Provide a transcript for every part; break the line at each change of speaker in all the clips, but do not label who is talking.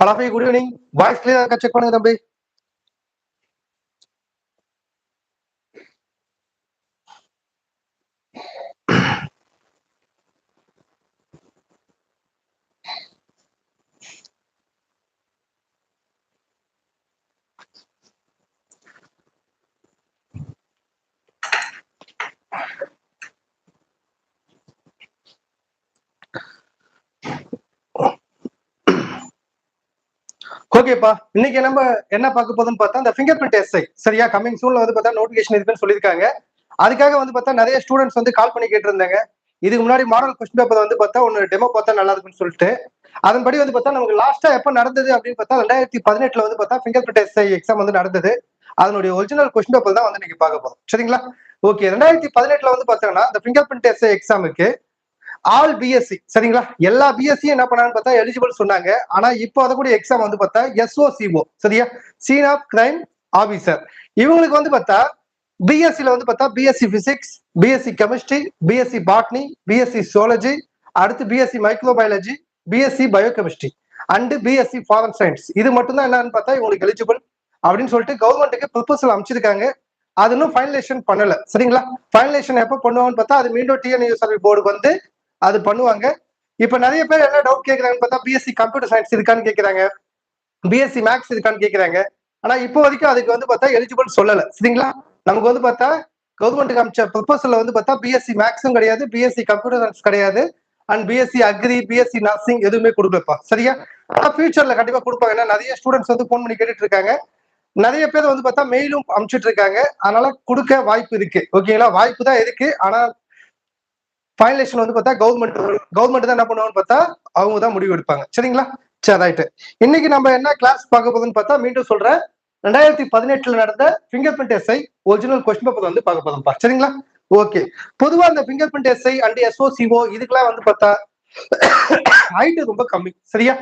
Hello good evening voice கிளியரா இருக்கா check பண்ணுங்க தம்பி. ஓகேப்பா. இன்னைக்கு நம்ம என்ன பார்க்க போதுன்னு பார்த்தா இந்த ஃபிங்கர் பிரிண்ட் எஸ்ஐ சரியா? கமிங் சூன்ல வந்து பார்த்தா நோட்டிஃபிகேஷன் இருக்குன்னு சொல்லியிருக்காங்க. அதுக்காக வந்து பார்த்தா நிறைய ஸ்டூடெண்ட்ஸ் வந்து கால் பண்ணி கேட்டிருந்தாங்க. இதுக்கு முன்னாடி மாடல் கொஸ்டின் பேப்பர் வந்து பார்த்தா ஒன்று டெமோ பார்த்தா நல்லா இருக்குன்னு சொல்லிட்டு. அதன்படி வந்து பார்த்தா நமக்கு லாஸ்டா எப்போ நடந்தது அப்படின்னு பார்த்தா ரெண்டாயிரத்தி பதினெட்டுல வந்து பார்த்தா ஃபிங்கர் பிரிண்ட் எஸ்ஐ எக்ஸாம் வந்து நடந்தது. அதனுடைய ஒரிஜினல் கொஸ்டின் பேப்பர் தான் வந்து நீங்க பார்க்க போறோம். சரிங்களா? ஓகே ரெண்டாயிரத்தி பதினெட்டுல வந்து பார்த்தீங்கன்னா இந்த ஃபிங்கர் பிரிண்ட் எஸ்ஐ எக்ஸாமுக்கு ஆல் பிஎஸ்சி சரிங்களா எல்லா பிஎஸ்சியும் என்ன பண்ணான்னு பார்த்தா எலிஜிபிள் சொன்னாங்க ஆனா இப்போ அதை கூட எக்ஸாம் வந்து பார்த்தா எஸ்ஓசிஓ சரியா சீன் ஆஃப் கிரைம் ஆபீசர் இவங்களுக்கு வந்து பார்த்தா பிஎஸ்சில வந்து பார்த்தா BSc physics BSc chemistry BSc botany BSc zoology அடுத்து BSc microbiology BSc biochemistry and BSc forensic science இது மட்டும்தான் என்னன்னு பார்த்தா இவங்களுக்கு எலிஜிபிள் அப்படின்னு சொல்லிட்டு கவர்மெண்ட்டுக்கு ப்ரிப்போசல் அமைச்சிருக்காங்க அது இன்னும் ஃபைனலேஷன் பண்ணல சரிங்களா ஃபைனலேஷன் எப்போ பண்ணுவாங்கன்னு பார்த்தா அது மீண்டும் டிஎன்யூ சர்வீஸ் போர்டுக்கு வந்து அது பண்ணுவாங்க. இப்ப நிறைய பேர் என்ன டவுட் கேட்கறாங்கன்னு பார்த்தா பிஎஸ்சி கம்ப்யூட்டர் சயின்ஸ் இருக்கான்னு கேட்கறாங்க பிஎஸ்சி மேக்ஸ் இருக்கான்னு கேட்கறாங்க ஆனா இப்போ வரைக்கும் அதுக்கு வந்து பார்த்தா எலிஜிபிள் சொல்லல. சரிங்களா? நமக்கு வந்து பார்த்தா கவர்மெண்ட் அமைச்ச ப்ரொபோசல்ல வந்து பார்த்தா பிஎஸ்சி மேக்ஸும் கிடையாது பிஎஸ்சி கம்ப்யூட்டர் சயின்ஸ் கிடையாது and BSc agri BSc nursing எதுவுமே கொடுக்கலப்பா. சரியா? ஆனா ஃபியூச்சர்ல கண்டிப்பா கொடுப்பாங்க. ஏன்னா நிறைய ஸ்டூடெண்ட்ஸ் வந்து ஃபோன் பண்ணி கேட்டுட்டு இருக்காங்க நிறைய பேர் வந்து பார்த்தா மெயிலும் அனுப்பிச்சிட்டு இருக்காங்க அதனால கொடுக்க வாய்ப்பு இருக்கு. ஓகேங்களா வாய்ப்பு தான் இருக்கு. ஆனா ஃபைனலேஷன் வந்து பார்த்தா கவர்மெண்ட் கவர்மெண்ட் தான் என்ன பண்ணுவாங்கன்னு பார்த்தா அவங்க தான் முடிவு எடுப்பாங்க. சரிங்களா? சரி ரைட்டு இன்னைக்கு நம்ம என்ன கிளாஸ் பார்க்க போகுதுன்னு பார்த்தா மீண்டும் சொல்றேன். ரெண்டாயிரத்தி பதினெட்டுல நடந்த finger print SI original question paper வந்து பார்க்க போதும்பா சரிங்களா? ஓகே. பொதுவா இந்த finger print SI and SOCO இதுக்கெல்லாம் வந்து பார்த்தா ஹைட் ரொம்ப கம்மி. சரியா?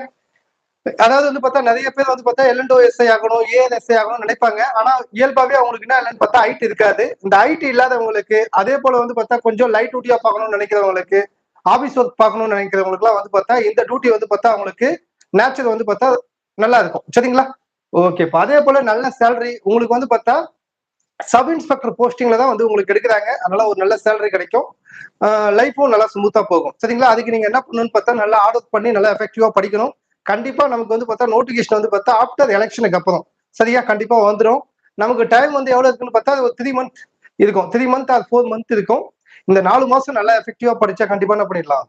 அதாவது வந்து பார்த்தா நிறைய பேர் வந்து பார்த்தா எல்என்டோ எஸ்ஐ ஆகணும் ஏஎன் எஸ்ஐ ஆகணும்னு நினைப்பாங்க. ஆனா இயல்பாவே அவங்களுக்கு என்ன இல்லைன்னு பார்த்தா ஹைட் இருக்காது. இந்த ஹைட் இல்லாதவங்களுக்கு அதே போல வந்து பார்த்தா கொஞ்சம் லைட் டியூட்டியா பார்க்கணும்னு நினைக்கிறவங்களுக்கு ஆபீஸ் ஒர்க் பார்க்கணும்னு நினைக்கிறவங்களுக்குலாம் வந்து பார்த்தா இந்த டியூட்டி வந்து பார்த்தா அவங்களுக்கு நேச்சுரல் வந்து பார்த்தா நல்லா இருக்கும். சரிங்களா? ஓகேப்பா அதே போல நல்ல சேலரி உங்களுக்கு வந்து பார்த்தா சப் இன்ஸ்பெக்டர் போஸ்டிங்ல தான் வந்து உங்களுக்கு எடுக்கிறாங்க. அதனால ஒரு நல்ல சேலரி கிடைக்கும். லைஃபும் நல்லா ஸ்மூத்தா போகும். சரிங்களா? அதுக்கு நீங்க என்ன பண்ணணும்னு பார்த்தா நல்லா ஆர்டர் பண்ணி நல்லா எஃபெக்டிவா படிக்கணும். கண்டிப்பா நமக்கு வந்து பார்த்தா நோட்டிபிகேஷன் வந்து பார்த்தா ஆஃப்டர் எலெக்ஷனுக்கு அப்புறம். சரியா? கண்டிப்பா வந்துடும் நமக்கு டைம் வந்து எவ்வளவு இருக்குன்னு பார்த்தா ஒரு த்ரீ மந்த் இருக்கும். Three month or four month இருக்கும். இந்த நாலு மாசம் நல்லா எஃபெக்டிவா படிச்சா கண்டிப்பா என்ன பண்ணிடலாம்?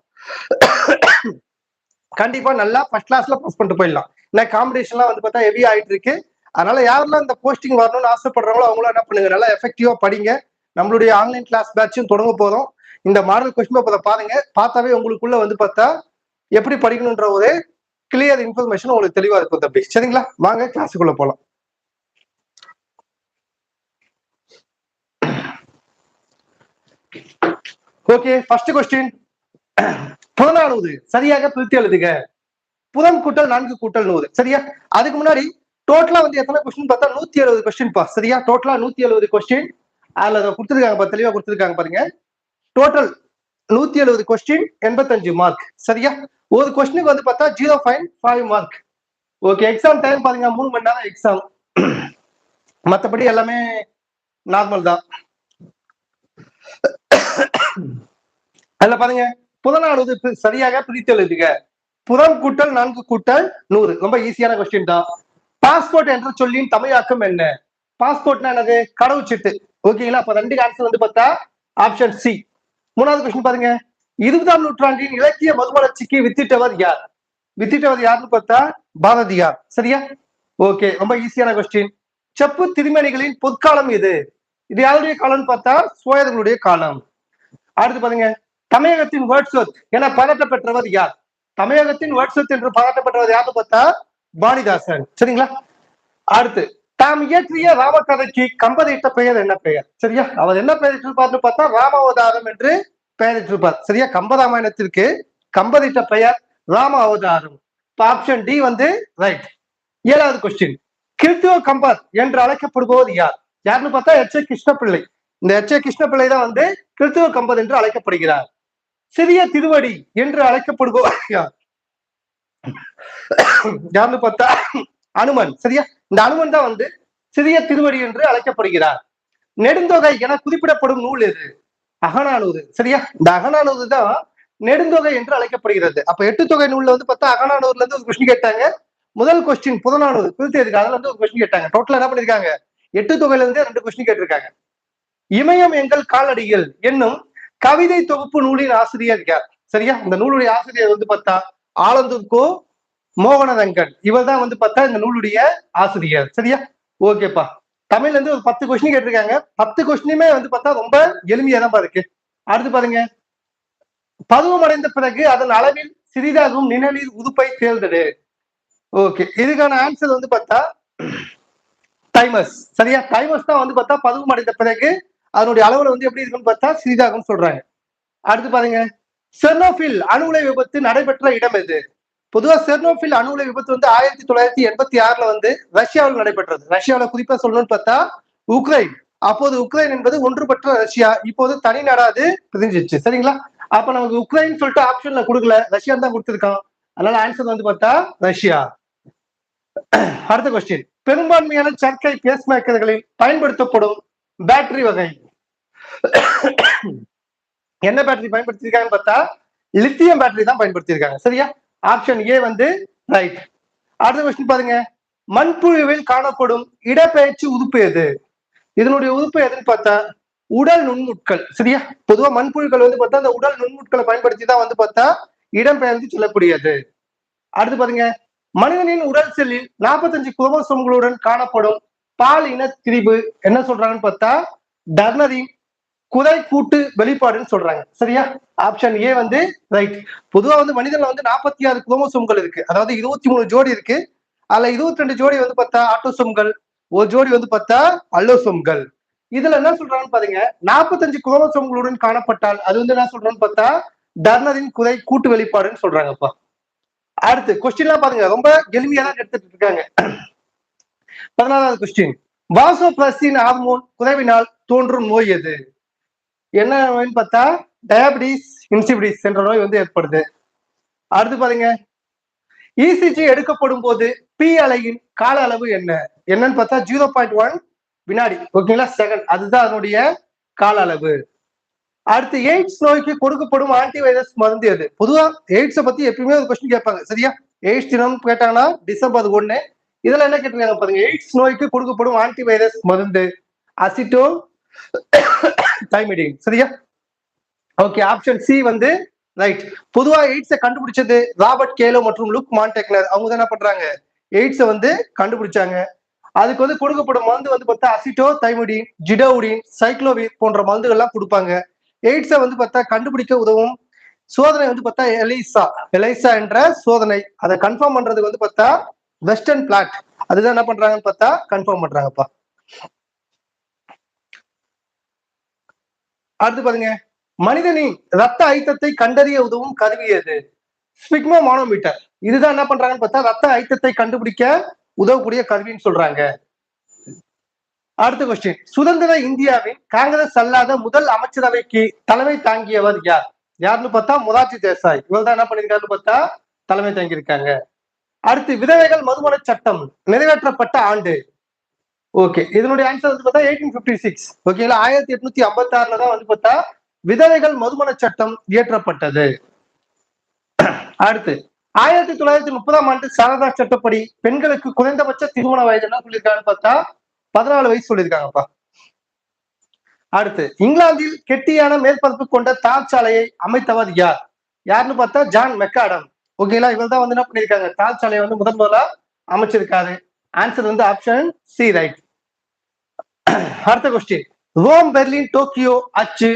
கண்டிப்பா நல்லா ஃபர்ஸ்ட் கிளாஸ்ல பாஸ் பண்ணிட்டு போயிடலாம். ஏன்னா காம்படிஷன்லாம் வந்து பார்த்தா ஹெவி ஆயிட்டு இருக்கு. அதனால யாரெல்லாம் இந்த போஸ்டிங் வரணும்னு ஆசைப்படுறாங்களோ அவங்களும் என்ன பண்ணுங்க? நல்லா எஃபெக்டிவா படிங்க. நம்மளுடைய ஆன்லைன் கிளாஸ் பேட்சும் தொடங்க போதும் இந்த மாடல் கொஸ்டின் பேப்பரை பாருங்க. பார்த்தாவே உங்களுக்குள்ள வந்து பார்த்தா எப்படி படிக்கணுன்ற ஒரு கிளியர் இன்ஃபர்மேஷன் உங்களுக்கு தெளிவா இருக்கும் தம்பி. சரிங்களா? வாங்க கிளாஸுக்குள்ள போலாம். ஓகே ஃபர்ஸ்ட் கொஸ்டின் புறநானூறு சரியாக பிரித்து எழுதுக. புறம் கூட்டல் நான்கு கூட்டல் நூறு. சரியா? அதுக்கு முன்னாடி டோட்டலா வந்து எத்தனை கொஸ்டின் பார்த்தா நூத்தி எழுபது கொஸ்டின் பா. சரியா? டோட்டலா நூத்தி எழுபது கொஸ்டின் அதுல அதை கொடுத்துருக்காங்க பா தெளிவா கொடுத்துருக்காங்க பாருங்க. டோட்டல் நூத்தி எழுபது கொஸ்டின் எண்பத்தஞ்சு மார்க் சரியா? ஒரு கொஸ்டினுக்கு வந்து பார்த்தா zero five five mark okay exam time பாருங்க மூணு மணி நேரம் எக்ஸாம் மற்றபடி எல்லாமே நார்மல் தான். அதுல பாருங்க புறநானூறு சரியாக பிரித்து எழுதுக. புறம் கூட்டல் நான்கு கூட்டல் நூறு. ரொம்ப ஈஸியான கொஸ்டின் தான். பாஸ்போர்ட் என்ற சொல்லின் தமிழாக்கம் என்ன? பாஸ்போர்ட்னா என்னது? கடவுச்சீட்டு. ஓகேங்களா அப்ப ரெண்டு ஆன்சர் வந்து பார்த்தா ஆப்ஷன் சி மூணாவது கொஸ்டின் பாருங்க. இருபதாம் நூற்றாண்டின் இலக்கிய மறுமலர்ச்சிக்கு வித்திட்டவர் யார்? வித்திட்டவர் யாருன்னு பார்த்தா பாரதியார். சரியா? ஓகே ரொம்ப ஈஸியான கொஸ்டின் செப்பு திருமணிகளின் பொற்காலம் இது இது யாருடைய காலம்னு பார்த்தா சோழர்களுடைய காலம். அடுத்து பாருங்க தமிழகத்தின் வேர்ட்ஸ்வத் என பாராட்ட பெற்றவர் யார்? தமிழகத்தின் வேர்ட்ஸ்வத் என்று பாராட்டப்பட்டவர் பெற்றவர் யாருன்னு பார்த்தா பாணிதாசன். சரிங்களா? அடுத்து தாம் இயற்றிய ராமகதைக்கு கம்பதிட்ட பெயர் என்ன பெயர்? சரியா? அவர் என்ன பெயரிட்டிருப்பார்னு பார்த்தா ராமாவதாரம் என்று பெயரிட்டிருப்பார். சரியா? கம்பராமாயணத்திற்கு கம்பதிட்ட பெயர் ராம அவதாரம் ஆப்ஷன் டி வந்து ரைட் ஏழாவது கொஸ்டின் கிறித்துவ கம்பர் என்று அழைக்கப்படுபவர் யார்? யாருன்னு பார்த்தா எச். ஏ. கிருஷ்ணபிள்ளை இந்த எச். ஏ. கிருஷ்ணபிள்ளை தான் வந்து கிறித்துவ கம்பர் என்று அழைக்கப்படுகிறார். சிறிய திருவடி என்று அழைக்கப்படுபவர் யார்? யாருன்னு பார்த்தா அனுமன். சரியா? இந்த அனுமன் தான் வந்து சிறிய திருவடி என்று அழைக்கப்படுகிறார். நெடுந்தொகை என குறிப்பிடப்படும் நூல் எது? அகநானூறு. சரியா? இந்த அகநானூறு தான் நெடுந்தொகை என்று அழைக்கப்படுகிறது. அப்ப எட்டு தொகை நூல்ல வந்து பார்த்தா அகநானூர்ல இருந்து ஒரு கொஸ்டின் கேட்டாங்க. முதல் கொஸ்டின் புதனானூர் குறித்து அதுல இருந்து ஒரு கொஸ்டின் கேட்டாங்க. டோட்டலா என்ன பண்ணிருக்காங்க? எட்டு தொகையில இருந்து ரெண்டு கொஸ்டின் கேட்டிருக்காங்க. இமயம் எங்கள் காலடிகள் என்னும் கவிதை தொகுப்பு நூலின் ஆசிரியர் யார்? சரியா? இந்த நூலுடைய ஆசிரியர் வந்து பார்த்தா ஆலந்தூர் கோ மோகனரங்கன். இவர் தான் வந்து பார்த்தா இந்த நூலுடைய ஆசிரியர். சரியா? ஓகேப்பா. தமிழ்ல இருந்து ஒரு பத்து கொஸ்டின் கேட்டிருக்காங்க. பத்து கொஸ்டினுமே வந்து பார்த்தா ரொம்ப எளிமையா தான் இருக்கு. அடுத்து பாருங்க. பருவம் அடைந்த பிறகு அதன் அளவில் சிறிதாகவும் நிழலில் உதுப்பை தேர்ந்தெடு. ஓகே இதுக்கான ஆன்சர் வந்து பார்த்தா டைமஸ் சரியா? டைமஸ் தான் வந்து பார்த்தா பருவம் அடைந்த பிறகு அதனுடைய அளவுல வந்து எப்படி இருக்குன்னு பார்த்தா சிறிதாகும் சொல்றாங்க. அடுத்து பாருங்க. செர்னோபில் அணுஉலை விபத்து நடைபெற்ற இடம் எது? பொதுவா செர்னோபில் அணுஉலை விபத்து வந்து ஆயிரத்தி தொள்ளாயிரத்தி எண்பத்தி ஆறுல வந்து ரஷ்யாவில் நடைபெற்றது. ரஷ்யாவில் குறிப்பா சொல்லணும்னு பார்த்தா உக்ரைன். அப்போது உக்ரைன் என்பது ஒன்றுபட்ட ரஷ்யா. இப்போது தனி நாடாது பிரிஞ்சிச்சு சரிங்களா? அப்ப நமக்கு உக்ரைன் சொல்லிட்டு ஆப்ஷன்ல கொடுக்கல. ரஷ்யா தான் கொடுத்துருக்கான். அதனால ஆன்சர் வந்து பார்த்தா ரஷ்யா. அடுத்த கொஸ்டின் பெரும்பான்மையான சர்க்கை பேஸ்மேக்கர்களில் பயன்படுத்தப்படும் பேட்டரி வகை. என்ன பேட்டரி பயன்படுத்தியிருக்காங்கன்னு பார்த்தா லித்தியம் பேட்டரி தான் பயன்படுத்தியிருக்காங்க. சரியா? ஆப்ஷன் ஏ வந்து ரைட் அடுத்த கொஸ்டின் பாருங்க. மண்புழுவில் காணப்படும் இடப்பெயர்ச்சி உறுப்பு எது? இதனுடைய உறுப்பு எதுன்னு பார்த்தா உடல் நுண்முட்கள் சரியா? பொதுவா மண்புழுக்கள் வந்து பார்த்தா அந்த உடல் நுண்முட்களை பயன்படுத்தி தான் வந்து பார்த்தா இடம்பெயர்ந்து சொல்லக்கூடியது. அடுத்து பாருங்க. மனிதனின் உடல் செல்லில் நாற்பத்தஞ்சு குரோமோசோம்களுடன் காணப்படும் பால் இன திரிபு என்ன சொல்றாங்கன்னு பார்த்தா டர்னரின் குறை கூட்டு வெளிப்பாடுன்னு சொல்றாங்க. சரியா? ஆப்ஷன் ஏ வந்து ரைட் பொதுவா வந்து மனிதன்ல வந்து நாற்பத்தி ஆறு குரோமோசோம்கள் இருக்கு. அதாவது இருபத்தி மூணு ஜோடி இருக்கு. அதுல இருபத்தி ரெண்டு ஜோடி வந்து பார்த்தா ஆட்டோசோம்கள் ஒரு ஜோடி வந்து பார்த்தா அல்லோசோம்கள். இதுல என்ன சொல்றாங்கன்னு பாருங்க. நாற்பத்தஞ்சு குரோமோசோம்களுடன் காணப்பட்டால் அது வந்து என்ன சொல்றோம்னு பார்த்தா டர்னரின் குறை கூட்டு வெளிப்பாடுன்னு சொல்றாங்கப்பா. அடுத்து கொஸ்டின்லாம் பாருங்க. ரொம்ப எளிமையா தான் எடுத்துட்டு இருக்காங்க. பதினாலாவது கொஸ்டின் வாசோபிளஸின் ஹார்மோன் குறைவினால் தோன்றும் நோய் எது? என்ன நோய்னு பார்த்தா டயபிட்டிஸ் இன்சிபிடிஸ் என்ற நோய் வந்து ஏற்படுது. அடுத்து பாருங்க. இசிஜி எடுக்கப்படும் போது பி அலையின் கால அளவு என்ன? என்னன்னு பார்த்தா ஜீரோ பாயிண்ட் ஒன் வினாடி. ஓகேங்களா செகண்ட் அதுதான் அதனுடைய கால அளவு. அடுத்து எய்ட்ஸ் நோய்க்கு கொடுக்கப்படும் ஆன்டிவைரஸ் மருந்து எது? பொதுவா எய்ட்ஸை பத்தி எப்பயுமே ஒரு கொஸ்டின் கேட்பாங்க. சரியா? எய்ட்ஸ் தினம் கேட்டாங்கன்னா டிசம்பர் ஒண்ணு. இதுல என்ன கேட்டிருக்காங்க பாருங்க. எய்ட்ஸ் நோய்க்கு கொடுக்கப்படும் ஆன்டிவைரஸ் மருந்து. அசிட்டோ தைமிடின் சரியா? ஓகே ஆப்ஷன் சி வந்து ரைட் பொதுவா எய்ட்ஸை கண்டுபிடிச்சது ராபர்ட் கேலோ மற்றும் லுக் மான்டெக்னர் அவங்க தான் என்ன பண்றாங்க? எய்ட்ஸை வந்து கண்டுபிடிச்சாங்க. அதுக்கு வந்து கொடுக்கப்படும் மருந்து வந்து பார்த்தா அசிட்டோ தைமுடின் ஜிடோவுடின் சைக்ளோவின் போன்ற மருந்துகள்லாம் கொடுப்பாங்க. எய்ட்ஸை வந்து பார்த்தா கண்டுபிடிக்க உதவும் சோதனை வந்து பார்த்தா எலைசா. எலைசா என்ற சோதனை. அதை கன்ஃபார்ம் பண்றதுக்கு வந்து பார்த்தா வெஸ்டர்ன் பிளாட் அதுதான் என்ன பண்றாங்கன்னு பார்த்தா கன்ஃபார்ம் பண்றாங்கப்பா. அடுத்து பாருங்க. மனிதனின் ரத்த அழுத்தத்தை கண்டறிய உதவும் கருவி எது? Sphygmomanometer. இதுதான் என்ன பண்றாங்கன்னு பார்த்தா ரத்த அழுத்தத்தை கண்டுபிடிக்க உதவக்கூடிய கருவின்னு சொல்றாங்க. அடுத்த கொஸ்டின் சுதந்திர இந்தியாவின் காங்கிரஸ் அல்லாத முதல் அமைச்சரவைக்கு தலைமை தாங்கியவர் யார்? யாருன்னு பார்த்தா மொரார்ஜி தேசாய். இவர் தான் என்ன பண்ணிருக்காருன்னு பார்த்தா தலைமை தாங்கியிருக்காங்க. அடுத்து விதவைகள் மதுமன சட்டம் நிறைவேற்றப்பட்ட ஆண்டு. ஓகே இதனுடைய ஆன்சர் வந்து பார்த்தா எயிட்டீன் பிப்டி சிக்ஸ் ஓகேங்களா ஆயிரத்தி எட்நூத்தி ஐம்பத்தி ஆறுல தான் வந்து பார்த்தா விதவைகள் மதுமன சட்டம் இயற்றப்பட்டது. அடுத்து ஆயிரத்தி தொள்ளாயிரத்தி முப்பதாம் ஆண்டு சாரதா சட்டப்படி பெண்களுக்கு குறைந்தபட்ச திருமண வயது என்ன சொல்லியிருக்காங்கன்னு பார்த்தா பதினாலு வயசு சொல்லியிருக்காங்கப்பா. அடுத்து இங்கிலாந்தில் கெட்டியான மேற்பரப்பு கொண்ட தார் சாலையை அமைத்தவர் யார்? யாருன்னு பார்த்தா ஜான் மெக்காடம். ஓகேங்களா இவர் தான் வந்து என்ன பண்ணியிருக்காங்க? தார் சாலையை வந்து முதன் முதலா அமைச்சிருக்காரு. ஆன்சர் வந்து ஆப்ஷன் சி ரைட் அடுத்த கொஸ்டின் ரோம் பெர்லின் டோக்கியோ அச்சு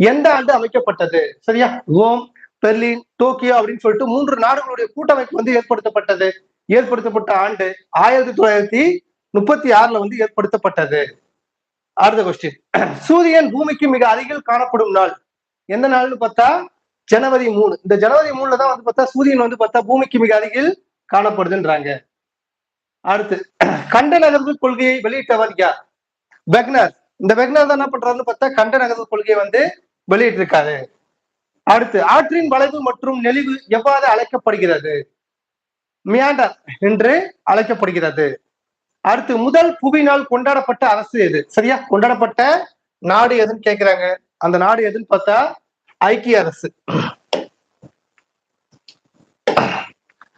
எந்த ஆண்டு அமைக்கப்பட்டது? சரியா? ரோம் பெர்லின் டோக்கியோ அப்படின்னு சொல்லிட்டு மூன்று நாடுகளுடைய கூட்டமைப்பு வந்து ஏற்படுத்தப்பட்டது. ஏற்படுத்தப்பட்ட ஆண்டு ஆயிரத்தி தொள்ளாயிரத்தி முப்பத்தி ஆறுல வந்து ஏற்படுத்தப்பட்டது. அடுத்த கொஸ்டின் சூரியன் பூமிக்கு மிக அருகில் காணப்படும் நாள் எந்த நாள்னு பார்த்தா? ஜனவரி மூணு. இந்த ஜனவரி மூணுல தான் வந்து பார்த்தா சூரியன் வந்து பார்த்தா பூமிக்கு மிக அருகில் காணப்படுதுன்றாங்க. அடுத்து கண்ட நகர்வு கொள்கையை வெளியிட்டவர் யார்? பெக்னர் இந்த பெக்னர் தான் என்ன பண்றாருன்னு பார்த்தா கண்ட நகர கொள்கையை வந்து வெளியிட்டிருக்காரு. அடுத்து ஆற்றின் வளைவு மற்றும் நெளிவு எவ்வாறு அழைக்கப்படுகிறது? மியாண்டர் என்று அழைக்கப்படுகிறது. அடுத்து முதல் புவினால் கொண்டாடப்பட்ட அரசு எது? சரியா? கொண்டாடப்பட்ட நாடு எதுன்னு கேக்குறாங்க. அந்த நாடு எதுன்னு பார்த்தா ஐக்கிய அரசு.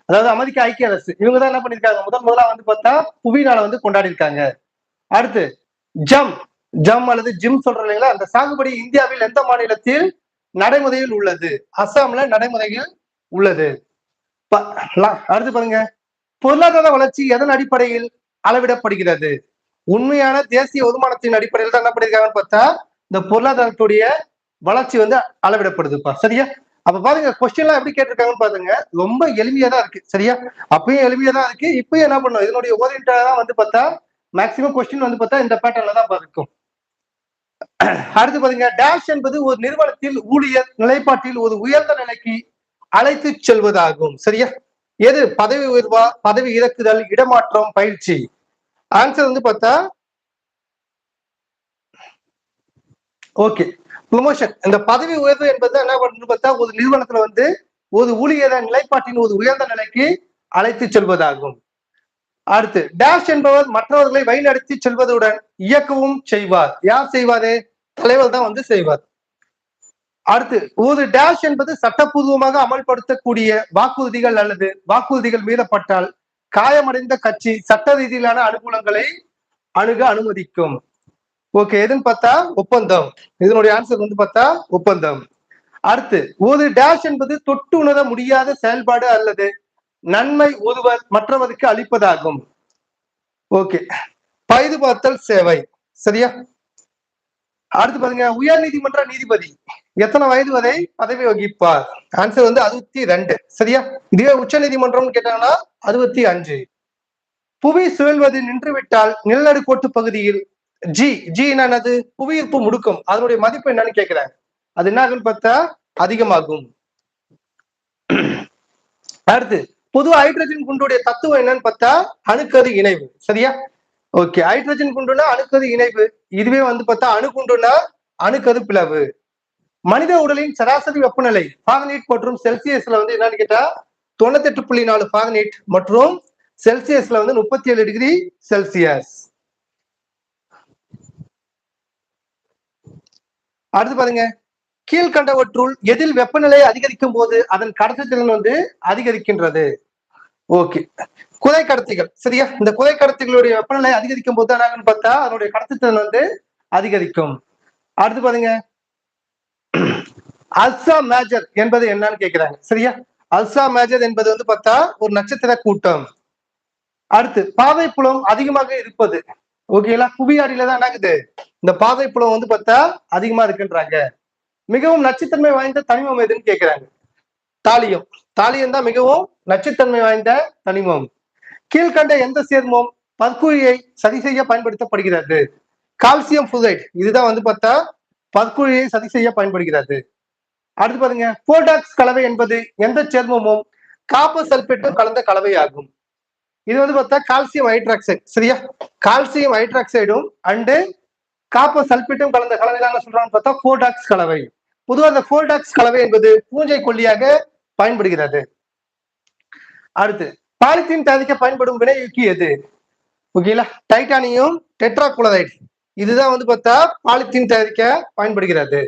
அதாவது அமெரிக்க ஐக்கிய அரசு. இவங்க தான் என்ன பண்ணிருக்காங்க முதல் முதலா வந்து பார்த்தா புவிநாளை வந்து கொண்டாடி இருக்காங்க அடுத்து ஜம் ஜம் அல்லது ஜிம் சொல்றோம் இல்லைங்களா? அந்த சாகுபடி இந்தியாவில் எந்த மாநிலத்தில் நடைமுறையில் உள்ளது? அசாம்ல நடைமுறையில் உள்ளது. அடுத்து பாருங்க. பொருளாதார வளர்ச்சி எதன் அடிப்படையில் அளவிடப்படுகிறது? உண்மையான தேசிய வருமானத்தின் அடிப்படையில் தான் என்ன பண்ணிருக்காங்கன்னு பார்த்தா இந்த பொருளாதாரத்துடைய வளர்ச்சி வந்து அளவிடப்படுதுப்பா. சரியா? அப்ப பாருங்க கொஸ்டின் எல்லாம் எப்படி கேட்டிருக்காங்கன்னு பாருங்க. ரொம்ப எளிமையா தான் இருக்கு. சரியா? அப்பயும் எளிமையா தான் இருக்கு. இப்பயும் என்ன பண்ணும்? இதனுடைய ஓரியன்டா வந்து பார்த்தா மேக்சிமம் கொஸ்டின் வந்து பார்த்தா இந்த பேட்டர்ல தான் இருக்கும். அடுத்து பாருங்க டேஷ் என்பது ஒரு நிறுவனத்தில் ஊழியர் நிலைப்பாட்டில் ஒரு உயர்ந்த நிலைக்கு அழைத்து செல்வதாகும். சரியா? எது? பதவி உயர்வா? பதவி இறக்குதல் இடமாற்றம் பயிற்சி. ஆன்சர் வந்து பார்த்தா ஓகே ப்ரொமோஷன் இந்த பதவி உயர்வு என்பது என்ன பண்ணுறது பார்த்தா ஒரு நிறுவனத்துல வந்து ஒரு ஊழியர நிலைப்பாட்டின் ஒரு உயர்ந்த நிலைக்கு அழைத்து செல்வதாகும். அடுத்து டேஷ் என்பவர் மற்றவர்களை வழிநடத்தி செல்வதுடன் இயக்கவும் செய்வார். யார் செய்வாரு? தலைவர் தான் வந்து செய்வார். அடுத்து ஒரு டேஷ் என்பது சட்டப்பூர்வமாக அமல்படுத்தக்கூடிய வாக்குறுதிகள் அல்லது வாக்குறுதிகள் மீறப்பட்டால் காயமடைந்த கட்சி சட்ட ரீதியிலான அனுகூலங்களை அணுக அனுமதிக்கும். ஓகே எதுன்னு பார்த்தா ஒப்பந்தம். இதனுடைய ஆன்சர் வந்து பார்த்தா ஒப்பந்தம். அடுத்து ஒரு டேஷ் என்பது தொட்டு உணர முடியாத செயல்பாடு அல்லது நன்மை ஒருவர் மற்றவருக்கு அளிப்பதாகும். ஓகே பழுது பார்த்தல் சேவை. சரியா? அடுத்து பாருங்க உயர் நீதிமன்ற நீதிபதி. எத்தனை வயது வரை பதவி வகிப்பார்? ஆன்சர் வந்து அறுபத்தி ரெண்டு. சரியா? இதுவே உச்ச நீதிமன்றம்னு கேட்டாங்கன்னா அறுபத்தி அஞ்சு. புவி சுழல்வது நின்றுவிட்டால் நிலநடுக்கோட்டு பகுதியில் ஜி ஜி என்னது? புவியீர்ப்பு முடுக்கம். அதனுடைய மதிப்பு என்னன்னு கேட்கிறேன். அது என்ன ஆகுன்னு பார்த்தா அதிகமாகும். அடுத்து பொது ஹைட்ரஜன் குண்டுடைய தத்துவம் என்னன்னு பார்த்தா அணுக்கரு இணைவு. சரியா? ஓகே ஹைட்ரஜன் குண்டுனா அணுக்கரு இணைவு. இதுவே வந்து பார்த்தா அணுகுண்டுனா அணுக்கரு பிளவு. மனித உடலின் சராசரி வெப்பநிலை ஃபாரன்ஹீட் மற்றும் செல்சியஸ்ல வந்து என்னன்னு கேட்டா தொண்ணூத்தெட்டு புள்ளி நாலு ஃபாரன்ஹீட் மற்றும் செல்சியஸ்ல வந்து முப்பத்தி ஏழு டிகிரி செல்சியஸ் அடுத்து பாருங்க. கீழ்கண்டவற்றுள் எதில் வெப்பநிலை அதிகரிக்கும் போது அதன் கடத்துத்திறன் வந்து அதிகரிக்கின்றது. ஓகே. குதை கடத்திகள். சரியா? இந்த குதை கடத்திகளுடைய வெப்பநிலை அதிகரிக்கும் போது என்னாகுன்னு பார்த்தா அதனுடைய கடத்துத்திறன் வந்து அதிகரிக்கும். அடுத்து பாருங்க. அல்சா மேஜர் என்பது என்னன்னு கேக்குறாங்க. சரியா? அல்சா மேஜர் என்பது வந்து பார்த்தா ஒரு நட்சத்திர கூட்டம். அடுத்து பாதை புலம் அதிகமாக இருப்பது. ஓகேங்களா புவி அடியில தான் என்னாகுது? இந்த பாதை புலம் வந்து பார்த்தா அதிகமா இருக்குன்றாங்க. மிகவும் நச்சுத்தன்மை வாய்ந்த தனிமம் எதுன்னு கேக்குறாங்க. தாலியம். தாலியம் தான் மிகவும் நச்சுத்தன்மை வாய்ந்த தனிமம். கீழ்கண்ட எந்த சேர்மம் பற்குழியை சரி செய்ய பயன்படுத்தப்படுகிறது? கால்சியம் புளைட் இதுதான் வந்து பார்த்தா பற்குழியை சரி செய்ய பயன்படுகிறது. அடுத்து பாருங்க. போடாக்ஸ் கலவை என்பது எந்த சேர்மமும் காப்பர் சல்பேட்டும் கலந்த கலவையாகும். இது வந்து பார்த்தா கால்சியம் ஹைட்ராக்சைடு. சரியா? கால்சியம் ஹைட்ராக்சைடும் அண்டு காப்பர் சல்பேட்டும் கலந்த கலவை தான் சொல்றாங்க பார்த்தா போடாக்ஸ் கலவை. பொதுவாக அந்த போல்டாக்ஸ் கலவை என்பது பூஞ்சை கொல்லியாக பயன்படுகிறது. அடுத்து பாலித்தீன் தயாரிக்க பயன்படும் வினையூக்கி எது? ஓகேங்களா டைட்டானியம் டெட்ராகுளரைட். இதுதான் வந்து பார்த்தா பாலித்தீன் தயாரிக்க பயன்படுகிறது.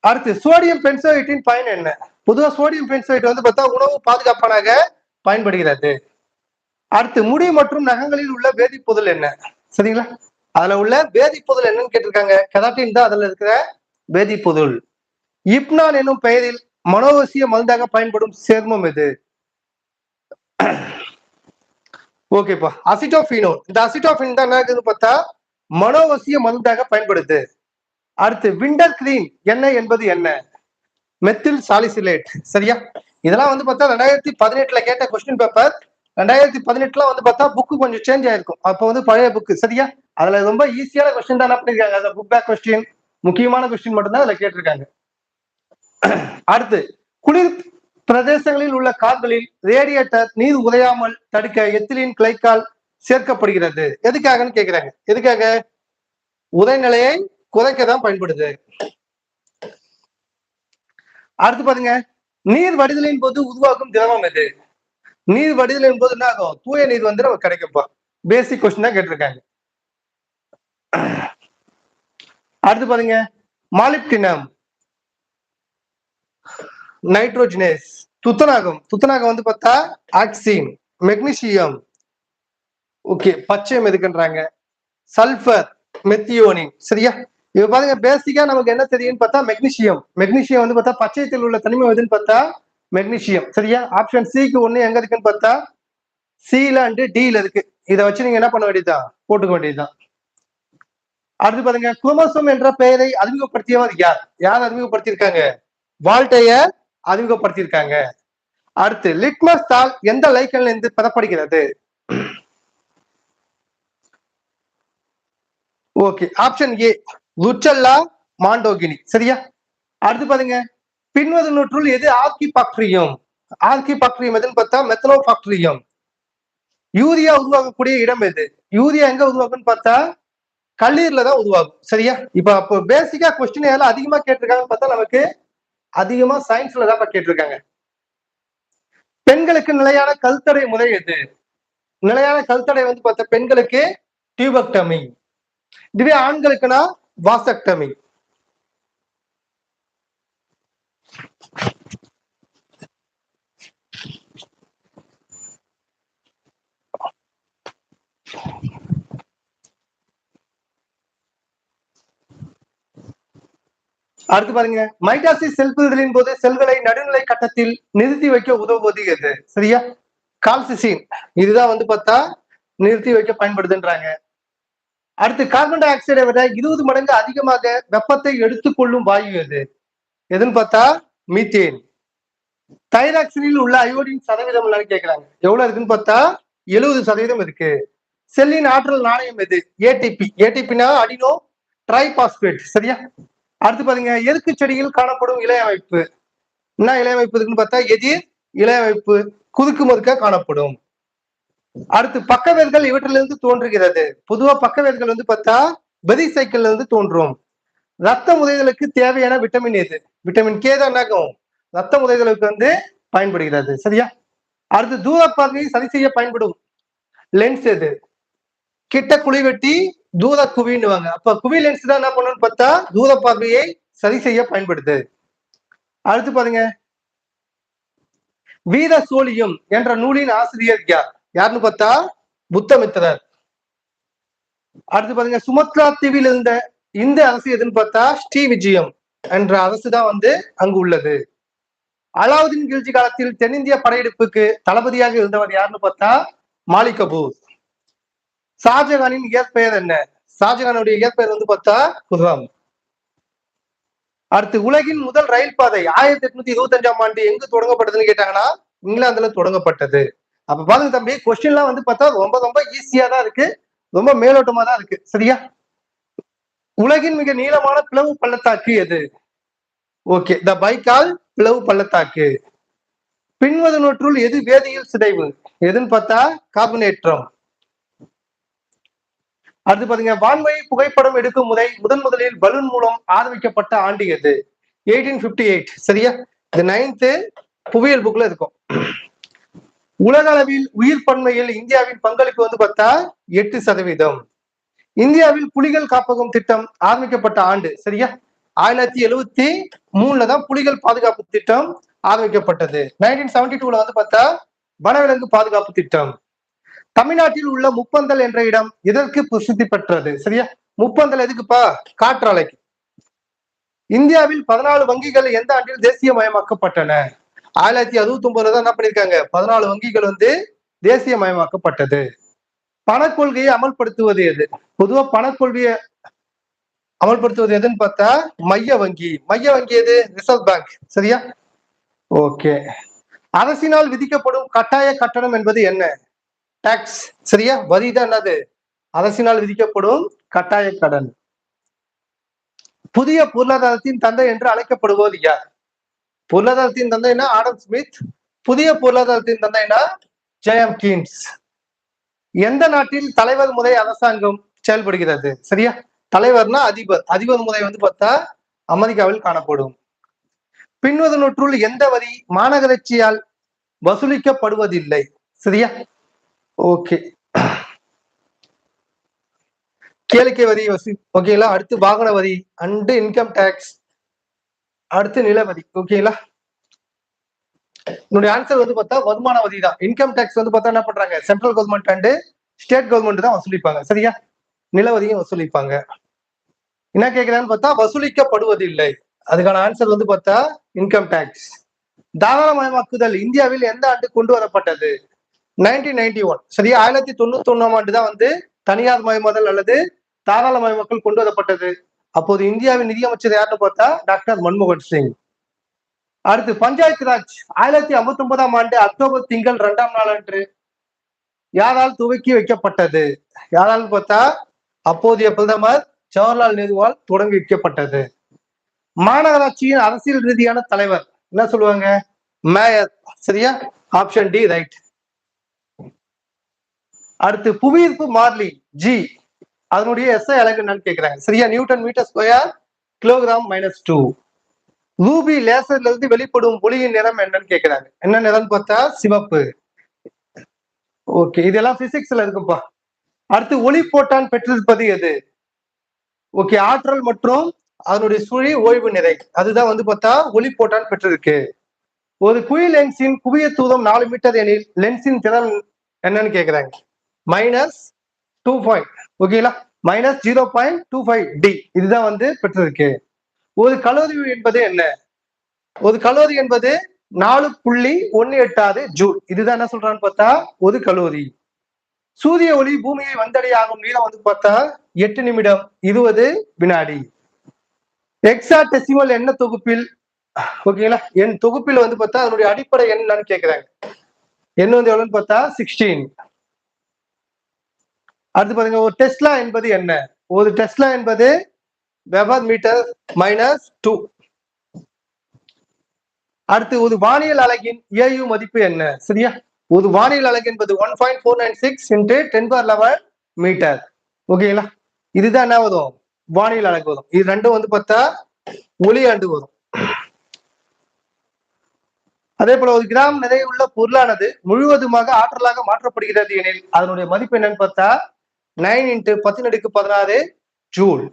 அடுத்து சோடியம் பென்சோயிட்டின் பயன் என்ன? பொதுவாக சோடியம் பென்சோயிட் வந்து பார்த்தா உணவு பாதுகாப்பானாக பயன்படுகிறது. அடுத்து முடி மற்றும் நகங்களில் உள்ள வேதிப்பொருள் என்ன? சரிங்களா? அதுல உள்ள வேதிப்பொருள் என்னன்னு கேட்டிருக்காங்க. கெராட்டின் தான் அதுல இருக்கிற வேதிப்பொருள். இப்னான் என்னும் பெயரில் மனோவசிய மருந்தாக பயன்படும் சேர்மம் எது? ஓகேப்பா. அசிட்டோபினோல் இந்த அசிட்டோபின் தான் என்ன பார்த்தா மனோவசிய மருந்தாக பயன்படுது. அடுத்து விண்டர் கிரீன். என்ன என்பது என்ன? Methyl salicylate. சரியா? இதெல்லாம் வந்து பார்த்தா ரெண்டாயிரத்தி பதினெட்டுல கேட்ட கொஸ்டின் பேப்பர் ரெண்டாயிரத்தி பதினெட்டுல வந்து பார்த்தா புக்கு கொஞ்சம் சேஞ்ச் ஆயிருக்கும். அப்போ வந்து பழைய புக்கு சரியா? அதுல ரொம்ப ஈஸியான கொஸ்டின் தான் என்ன பண்ணிருக்காங்க? அந்த புக் பேக் கொஸ்டின் முக்கியமான கொஸ்டின் மட்டும்தான் அதுல கேட்டிருக்காங்க. அடுத்து குளிர் பிரதேசங்களில் உள்ள கார்களில் ரேடியேட்டர் நீர் உதையாமல் தடுக்க எத்திலின் கிளைக்கால் சேர்க்கப்படுகிறது. எதுக்காகன்னு கேக்குறாங்க. எதுக்காக? உதைநிலையை குறைக்க தான் பயன்படுது. அடுத்து பாருங்க. நீர் வடிதலின் போது உருவாகும் திரவம் எது? நீர் வடிதல் என்பது என்ன ஆகும்? தூய நீர் வந்து நமக்கு கிடைக்கும்பா பேசிக் கொஸ்டின் தான் கேட்டிருக்காங்க. அடுத்து பாருங்க. மாலிப்டினம் நைட்ரோஜினேஸ் துத்தநாகம். துத்தநாகம் வந்து பார்த்தா ஆக்சின் மெக்னீசியம். ஓகே பச்சையம் எதுக்குன்றாங்க? Sulphur methionine. சரியா? இப்ப பாருங்க பேசிக்கா நமக்கு என்ன தெரியும்னு பார்த்தா மெக்னீசியம். மெக்னீசியம் வந்து பார்த்தா பச்சையத்தில் உள்ள தனிமை எதுன்னு பார்த்தா மெக்னீசியம். சரியா? ஆப்ஷன் சிக்கு ஒண்ணு எங்க இருக்குன்னு பார்த்தா சில அண்டு டில இருக்கு. இதை வச்சு நீங்க என்ன பண்ண வேண்டியதுதான்? போட்டுக்க வேண்டியதுதான். அடுத்து பாருங்க குரோமோசோம் என்ற பெயரை அறிமுகப்படுத்தியவர் யார்? யார் அறிமுகப்படுத்தியிருக்காங்க? வால்டையர் அறிமுகப்படுத்தியிருக்காங்க. அடுத்து லிட்மஸ் தாள் எந்த லைக்கன்ல இருந்து பெறப்படுகிறது? ஓகே ஆப்ஷன் ஏ லுச்சல்லா மாண்டோகினி. சரியா? அடுத்து பாருங்க பின்வது நூற்றுள் எது ஆர்கி பாக்டரியம் ஆர்கி பாக்டரியம் எதுன்னு பார்த்தா மெத்தனோ பாக்டரியம் யூரியா உருவாகக்கூடிய இடம் எது? யூரியா எங்க உருவாகும்னு பார்த்தா கல்லீரல தான் உருவாகும். சரியா? இப்ப அப்போ பேசிக்கா கொஸ்டின் எல்லாம் அதிகமா கேட்டிருக்காங்கன்னு பார்த்தா நமக்கு அதிகமா சயின்ஸ்ல தான் கேட்டிருக்காங்க. பெண்களுக்கு நிலையான கல்தடை முறை எது? நிலையான கல்தடை வந்து பார்த்தா பெண்களுக்கு டியூபக்டமி இதுவே ஆண்களுக்குன்னா வாசக்டமி அடுத்து பாருங்க. மைட்டாசிஸ் செல் போது செல்களை நடுநிலை கட்டத்தில் நிறுத்தி வைக்க உதவுவது எது? சரியா? கால்சிசின் இதுதான் வந்து பார்த்தா நிறுத்தி வைக்க பயன்படுதுன்றாங்க. அடுத்து கார்பன் டை ஆக்சைடை விட இருபது மடங்கு அதிகமாக வெப்பத்தை எடுத்துக்கொள்ளும் வாயு எது? எதுன்னு பார்த்தா மீத்தேன் தைராக்சினில் உள்ள அயோடின் சதவீதம் என்னன்னு கேட்கிறாங்க எவ்வளவு இருக்குன்னு பார்த்தா எழுபது சதவீதம் இருக்கு. செல்லின் ஆற்றல் நாணயம் எது? ஏடிபி ஏடிபினா அடினோ ட்ரைபாஸ்பேட் சரியா? அடுத்து பாருங்க எருக்கு செடியில் காணப்படும்? இலை அமைப்பு. என்ன இலை அமைப்பு இருக்குன்னு பார்த்தா எதிர் இலை அமைப்பு. குறுக்கு மறுக்க காணப்படும். அடுத்து பக்கவேர்கள் இவற்றிலிருந்து தோன்றுகிறது. பொதுவா பக்கவேர்கள் வந்து பார்த்தா பெதி சைக்கிள்ல இருந்து தோன்றும். ரத்த உதைதலுக்கு தேவையான விட்டமின் எது? விட்டமின் கே தான் என்னாகும்? ரத்த முதைதலுக்கு வந்து பயன்படுகிறது. சரியா? அடுத்து தூர பார்வையை சரி செய்ய பயன்படும். லென்ஸ் எது? கிட்ட குழி வெட்டி தூர குவின்னுவாங்க. அப்ப குவி லென்ஸ் தான் என்ன பண்ணணும்னு பார்த்தா தூர பார்வையை சரி செய்ய பயன்படுது அடுத்து பாருங்க. வீர சோழியம் என்ற நூலின் ஆசிரியர் யார்? யாருன்னு பார்த்தா புத்தமித்திரர் அடுத்து பாருங்க. சுமத்ரா தீவில் இருந்த இந்த அரசு எதுன்னு பார்த்தா ஸ்ரீ விஜயம் என்ற அரசு தான் வந்து அங்கு உள்ளது. அலாவுதீன் கில்ஜி காலத்தில் தென்னிந்திய படையெடுப்புக்கு தளபதியாக இருந்தவர் யாருன்னு பார்த்தா மாலிகபூர் ஷாஜகானின் இயற்பெயர் என்ன? ஷாஜகானுடைய இயற்பெயர் வந்து பார்த்தா குர்ராம் அடுத்து உலகின் முதல் ரயில் பாதை ஆயிரத்தி எட்நூத்தி இருபத்தி அஞ்சாம் ஆண்டு எங்கு தொடங்கப்பட்டதுன்னு கேட்டாங்கன்னா இங்கிலாந்துல தொடங்கப்பட்டது. அப்ப பாருங்க தம்பி கொஸ்டின் எல்லாம் வந்து பார்த்தா ரொம்ப ரொம்ப ஈஸியா தான் இருக்கு. ரொம்ப மேலோட்டமா தான் இருக்கு. சரியா? உலகின் மிக நீளமான பிளவு பள்ளத்தாக்கு எது? ஓகே த பைக்கால் பிளவு பள்ளத்தாக்கு. பின்வது நூற்றுள் எது வேதியியல் சிதைவு? எதுன்னு பார்த்தா கார்பனேற்றம். அடுத்து பாத்தீங்க வான்வழி புகைப்படம் எடுக்கும் முறை முதன் முதலில் பலூன் மூலம் ஆரம்பிக்கப்பட்ட ஆண்டு எது? எயிட்டீன் பிப்டி எயிட் சரியா? இது நைன்த்து புவியியல் புக்ல இருக்கும். உலக அளவில் உயிர் பன்மையில் இந்தியாவின் பங்களிப்பு வந்து பார்த்தா எட்டு சதவீதம். இந்தியாவில் புலிகள் காப்பகம் திட்டம் ஆரம்பிக்கப்பட்ட ஆண்டு சரியா? ஆயிரத்தி எழுவத்தி மூணுல தான் புலிகள் பாதுகாப்பு திட்டம் ஆரம்பிக்கப்பட்டது. நைன்டீன் செவன்டி டூல வந்து பார்த்தா வனவிலங்கு பாதுகாப்பு திட்டம். தமிழ்நாட்டில் உள்ள முப்பந்தல் என்ற இடம் எதற்கு பிரசித்தி பெற்றது? சரியா? முப்பந்தல் எதுக்குப்பா? காற்றாலைக்கு இந்தியாவில் பதினாலு வங்கிகள் எந்த ஆண்டில் தேசியமயமாக்கப்பட்டன? ஆயிரத்தி அறுபத்தி ஒன்பதுல தான் என்ன பண்ணிருக்காங்க பதினாலு வங்கிகள் வந்து தேசியமயமாக்கப்பட்டது. பணக்கொள்கையை அமல்படுத்துவது எது? பொதுவா பணக்கொள்கையை அமல்படுத்துவது எதுன்னு பார்த்தா மைய வங்கி. மைய வங்கி எது? ரிசர்வ் பேங்க் சரியா? ஓகே அரசினால் விதிக்கப்படும் கட்டாய கட்டணம் என்பது என்ன? டாக்ஸ் சரியா? வரி தான் என்னது? அரசினால் விதிக்கப்படும் கட்டாய கடன். புதிய பொருளாதாரத்தின் தந்தை என்று அழைக்கப்படுவது யார்? பொருளாதாரத்தின் தந்தைனா ஆடம் ஸ்மித். புதிய பொருளாதாரத்தின் தந்தைனா ஜெயம் கீன்ஸ் எந்த நாட்டில் தலைவர் முறை அரசாங்கம் செயல்படுகிறது? சரியா? தலைவர்னா அதிபர். அதிபர் முறை வந்து பார்த்தா அமெரிக்காவில் காணப்படும். பின்வரும் நூற்றுள் எந்த வரி மாநகராட்சியால் வசூலிக்கப்படுவதில்லை? சரியா? ஓகே கேளிக்கை வரி வசி ஓகேங்களா அடுத்து வாகன வரி அண்டு இன்கம் டேக்ஸ் அடுத்து நில வரி ஓகேங்களா என்னுடைய ஆன்சர் வந்து பார்த்தா வருமான வரி தான். இன்கம் டேக்ஸ் வந்து பார்த்தா என்ன பண்றாங்க? Central government and state government தான் வசூலிப்பாங்க. சரியா? நிலவரியும் வசூலிப்பாங்க. என்ன கேட்கிறான்னு பார்த்தா வசூலிக்கப்படுவதில்லை. அதுக்கான ஆன்சர் வந்து பார்த்தா இன்கம் டேக்ஸ் தாராளமயமாக்குதல் இந்தியாவில் எந்த ஆண்டு கொண்டு வரப்பட்டது? நைன்டீன் நைன்டி ஒன் சரியா? ஆயிரத்தி தொண்ணூத்தி ஒண்ணாம் ஆண்டு தான் வந்து தனியார் மயமாதல் அல்லது தாராளமயமாக்கல் கொண்டு வரப்பட்டது. அப்போது இந்தியாவின் நிதியமைச்சர் யாருன்னு பார்த்தா டாக்டர் மன்மோகன் சிங். அடுத்து பஞ்சாயத்து ராஜ். ஆயிரத்தி ஐம்பத்தி ஒன்பதாம் ஆண்டு அக்டோபர் திங்கள் இரண்டாம் நாள் அன்று யாரால் துவக்கி வைக்கப்பட்டது? யாரால் பார்த்தா அப்போதைய பிரதமர் ஜவஹர்லால் நேருவால் தொடங்கி வைக்கப்பட்டது. மாநகராட்சியின் அரசியல் ரீதியான தலைவர் என்ன சொல்லுவாங்க? மேயர். சரியா? Option D right. அடுத்து புவியீர்ப்பு மாறிலி ஜி அதனுடைய எஸ்ஐ அலகு என்னன்னு கேக்குறாங்க. சரியா? Newton metre square kilogram minus two ruby லேசர்ல இருந்து வெளிப்படும் ஒளியின் நிறம் என்னன்னு கேக்குறாங்க. என்ன நிறம்னு பார்த்தா சிவப்பு. ஓகே இதெல்லாம் பிசிக்ஸ்ல இருக்குப்பா அடுத்து ஒளி போட்டான் பெற்றிருப்பது எது? ஓகே ஆற்றல் மற்றும் அதனுடைய சுழி ஓய்வு நிறை. அதுதான் வந்து பார்த்தா ஒளி போட்டான் பெற்றிருக்கு. ஒரு குழி லென்ஸின் குவிய தூரம் நாலு மீட்டர் எனில் லென்ஸின் திறன் என்னன்னு கேக்குறாங்க. மைனஸ் டூ பாயிண்ட் ஓகேங்களா minus zero point two five D இதுதான் வந்து பெற்றிருக்கு. ஒரு கலோரி என்பது என்ன? ஒரு கலோரி என்பது நாலு புள்ளி ஒன்னு எட்டாவது ஜூல். இதுதான் என்ன சொல்றான்னு பார்த்தா ஒரு கலோரி. சூரிய ஒளி பூமியை வந்தடையாகும் நீளம் வந்து பார்த்தா எட்டு நிமிடம் இருபது வினாடி. எக்ஸா டெசிமல் என்ன தொகுப்பில்? ஓகேங்களா என் தொகுப்பில் வந்து பார்த்தா அதனுடைய அடிப்படை என்னன்னு கேட்கிறாங்க. என்ன வந்து எவ்வளவுன்னு பார்த்தா சிக்ஸ்டீன் அடுத்து பாருங்க ஒரு டெஸ்லா என்பது என்ன? ஒரு டெஸ்லா என்பது வெபர் மீட்டர் மைனஸ் டூ. அடுத்து ஒரு வானியல் அலகின் ஏயு மதிப்பு என்ன? சரியா? ஒரு வானியல் அலகு என்பது one point four nine six into ten power eleven metre ஓகேங்களா இதுதான் என்ன வரும்? வானியல் அலகு வரும். இது ரெண்டும் வந்து பார்த்தா ஒளி ஆண்டு வரும். அதே போல ஒரு கிராம் நிறைய உள்ள பொருளானது முழுவதுமாக ஆற்றலாக மாற்றப்படுகிறது எனில் அதனுடைய மதிப்பு என்னன்னு பார்த்தா நைன் இன்ட்டு பத்தினடுக்கு பதினாறு ஜூல்.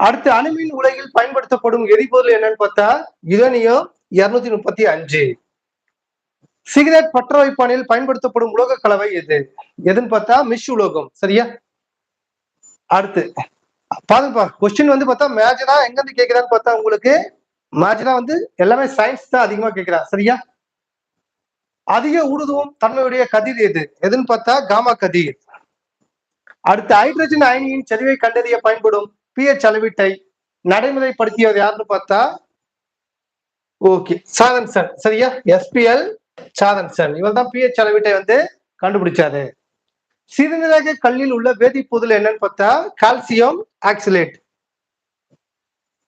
அடுத்து அணுமின் உலகில் பயன்படுத்தப்படும் எரிபொருள் என்னன்னு பார்த்தா யுரேனியம் இருநூத்தி முப்பத்தி அஞ்சு. சிகரெட் பற்ற வைப்பானில் பயன்படுத்தப்படும் உலோக கலவை எது? எதுன்னு பார்த்தா மிஷ் உலோகம். சரியா? அடுத்து பாருங்கப்பா கொஸ்டின் வந்து பார்த்தா மேஜரா எங்க இருந்து கேக்குறான்னு பார்த்தா உங்களுக்கு மேஜரா வந்து எல்லாமே சயின்ஸ் தான் அதிகமா கேக்குறா சரியா? அதிக ஊடுதுவும் தன்மையுடைய கதிர் எது? எதுன்னு பார்த்தா காமா கதிர். அடுத்த ஹைட்ரஜன் அயனியின் செறிவை கண்டறிய பயன்படும் பிஹெச் அளவீட்டை நடைமுறைப்படுத்தியவர் யாருன்னு பார்த்தா ஓகே சாதன் சார் சரியா எஸ்பிஎல் சார் இவர் தான் பிஹெச் அளவீட்டை வந்து கண்டுபிடிச்சாரு. சிறுநீரக கல்லில் உள்ள வேதிப்பொருள் என்னன்னு பார்த்தா கால்சியம் ஆக்சிலேட்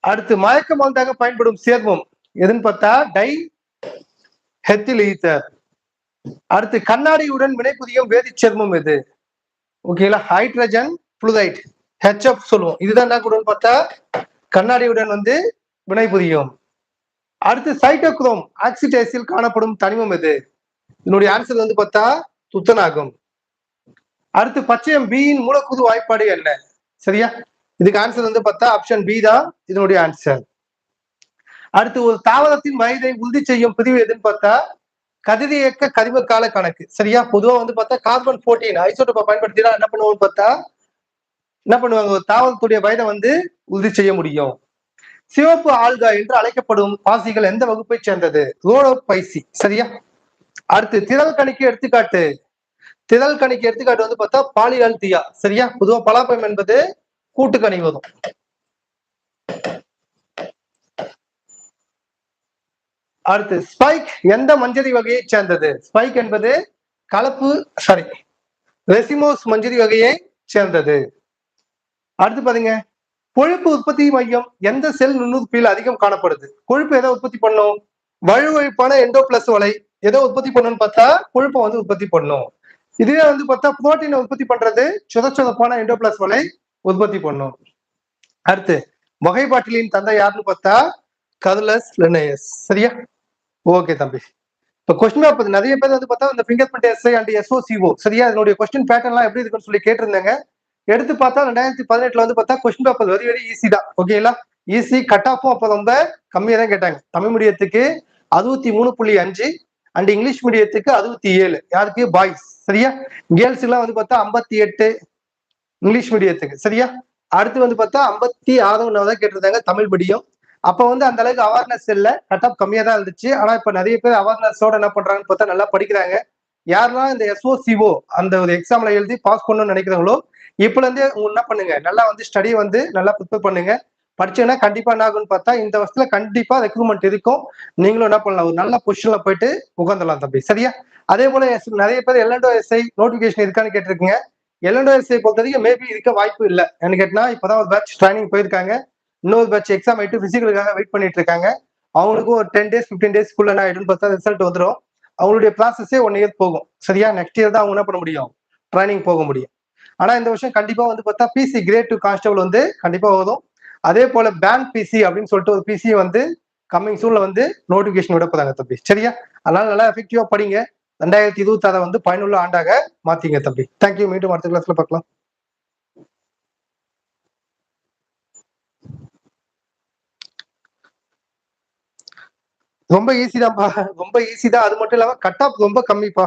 அடுத்து மயக்க மருந்தாக பயன்படும் சேர்மம் எதுன்னு பார்த்தா டை ஹெத்தில் ஈத்தர் அடுத்து கண்ணாடியுடன் வினைபுரியும் வேதி சேர்மம் எது? ஓகேங்களா ஹைட்ரஜன் புளுதைட் ஹெச்எஃப் சொல்லுவோம். இதுதான் என்ன கூட பார்த்தா கண்ணாடியுடன் வந்து வினை புரியும் அடுத்து சைட்டோக்ரோம் ஆக்சிடைஸில் காணப்படும் தனிமம் எது? இதனுடைய ஆன்சர் வந்து பார்த்தா துத்தனாகும் அடுத்து பச்சையம் பியின் மூலக்கூறு வாய்ப்பாடு என்ன? சரியா? இதுக்கு ஆன்சர் வந்து பார்த்தா ஆப்ஷன் பி தான் இதனுடைய ஆன்சர் அடுத்து ஒரு தாவரத்தின் வயதை உறுதி செய்யும் பிரிவு எதுன்னு பார்த்தா கதிரியக்க கரிம கால கணக்கு. சரியா? பொதுவா வந்து பார்த்தா கார்பன் போர்டீன் ஐசோட்டோப்பை பயன்படுத்தினா என்ன பண்ணுவோம்னு பார்த்தா என்ன பண்ணுவாங்க? ஒரு தாவரத்துடைய வயதை வந்து உறுதி செய்ய முடியும். சிவப்பு ஆல்கா என்று அழைக்கப்படும் பாசிகள் எந்த வகுப்பை சேர்ந்தது? ரோடோ பைசி சரியா? அடுத்து திரள் கணிக்கு எடுத்துக்காட்டு. திரள் கணிக்கு எடுத்துக்காட்டு வந்து பார்த்தா பாலியல் தியா சரியா? பொதுவா பலாப்பழம் என்பது கூட்டு வரும். அடுத்து ஸ்பைக் எந்த மஞ்சரி வகையை சேர்ந்தது? ஸ்பைக் என்பது கலப்பு சாரி ரெசிமோஸ் மஞ்சரி வகையை சேர்ந்தது. அடுத்து பாருங்க. கொழுப்பு உற்பத்தி மையம் எந்த செல் நுண்ணுறுப்பில் அதிகம் காணப்படுது? கொழுப்பு எதை உற்பத்தி பண்ணும்? வழுவழுப்பான எண்டோ பிளஸ் வலை எதை உற்பத்தி பண்ணும்னு பார்த்தா கொழுப்பை வந்து உற்பத்தி பண்ணும். இதுவே வந்து பார்த்தா புரோட்டீனை உற்பத்தி பண்றது சுதச்சுதப்பான எண்டோ பிளஸ் வலை உற்பத்தி பண்ணும். அடுத்து வகைப்பாட்டிலின் தந்தை யாருன்னு பார்த்தா கதுலஸ் லெனயஸ். சரியா? ஓகே தம்பி. இப்போ கொஸ்டின் பேப்பர் நிறைய பேர் வந்து பார்த்தா இந்த finger print SI and SOCO சரியா? அதனுடைய கொஸ்டின் பேட்டர்ன்லாம் எப்படி இருக்குன்னு சொல்லி கேட்டிருந்தாங்க. எடுத்து பார்த்தா ரெண்டாயிரத்தி பதினெட்டுல வந்து பார்த்தா question paper very very easy தான். ஓகேங்களா ஈஸி கட் ஆஃபும் அப்போ ரொம்ப கம்மியாக தான் கேட்டாங்க. தமிழ் மீடியத்துக்கு அறுபத்தி மூணு புள்ளி அஞ்சு அண்ட் இங்கிலீஷ் மீடியத்துக்கு அறுபத்தி ஏழு. யாருக்கு? பாய்ஸ் சரியா? கேர்ள்ஸ் எல்லாம் வந்து பார்த்தா ஐம்பத்தி எட்டு இங்கிலீஷ் மீடியத்துக்கு. சரியா? அடுத்து வந்து பார்த்தா ஐம்பத்தி ஆறு தான் கேட்டிருந்தாங்க. தமிழ் மீடியம். அப்போ வந்து அந்த அளவுக்கு அவேர்னஸ் இல்லை. கட் ஆஃப் கம்மியாக தான் இருந்துச்சு. ஆனால் இப்போ நிறைய பேர் அவேர்னஸோட என்ன பண்ணுறாங்கன்னு பார்த்தா நல்லா படிக்கிறாங்க. யாரெல்லாம் இந்த எஸ்ஓசிஓ அந்த ஒரு எக்ஸாம்ல எழுதி பாஸ் பண்ணணும்னு நினைக்கிறாங்களோ இப்பல இருந்தே உங்க என்ன பண்ணுங்க? நல்லா வந்து ஸ்டடி வந்து நல்லா ப்ரிப்பேர் பண்ணுங்க. படிச்சீங்கன்னா கண்டிப்பா என்ன ஆகும்னு பார்த்தா இந்த வருஷத்துல கண்டிப்பா ரெக்ரூட்மெண்ட் இருக்கும். நீங்களும் என்ன பண்ணலாம்? ஒரு நல்ல பொசிஷன்ல போயிட்டு உட்காந்துடலாம் தம்பி. சரியா? அதே போல நிறைய பேர் எல்என்டோ எஸ்ஐ நோட்டிபிகேஷன் இருக்கான்னு கேட்டிருக்கீங்க. எல்என்டோ எஸ்ஐ பொறுத்த வரைக்கும் மேபி இருக்க வாய்ப்பு இல்லை. என்ன கேட்டினா இப்பதான் ஒரு பேட்ச் ட்ரைனிங் போயிருக்காங்க. இன்னொரு பேட்ச் எக்ஸாம் ஆயிட்டு பிசிக்கலுக்காக வெயிட் பண்ணிட்டு இருக்காங்க அவங்களுக்கும் ஒரு டென் டேஸ் ஃபிஃப்டீன் டேஸ்க்குள்ள என்ன ஆயிடும்னு பார்த்தா ரிசல்ட் வந்துடும் அவங்களுடைய ப்ராசஸே ஒன் இயர் போகும். சரியா? நெக்ஸ்ட் இயர் தான் அவங்க என்ன பண்ண முடியும்? ட்ரைனிங் போக முடியும். ஆனா இந்த வருஷம் கண்டிப்பா வந்து பார்த்தா பிசி கிரேட் டூ கான்ஸ்டபிள் வந்து கண்டிப்பா வரும். அதே போல பேங்க் பிசி அப்படின்னு சொல்லிட்டு ஒரு பிசி வந்து கம்மிங் சூன்ல வந்து நோட்டிபிகேஷன் விட போறாங்க தம்பி. சரியா? அதனால நல்லா எஃபெக்டிவா படிங்க. ரெண்டாயிரத்தி இருபத்தி ஆறை வந்து பயனுள்ள ஆண்டாக மாத்திங்க தம்பி. தேங்க்யூ மீண்டும் அடுத்த கிளாஸ்ல பார்க்கலாம். ரொம்ப ஈஸி தான்ப்பா. ரொம்ப ஈஸி தான். அது மட்டும் இல்லாம கட் ஆஃப் ரொம்ப கம்மிப்பா.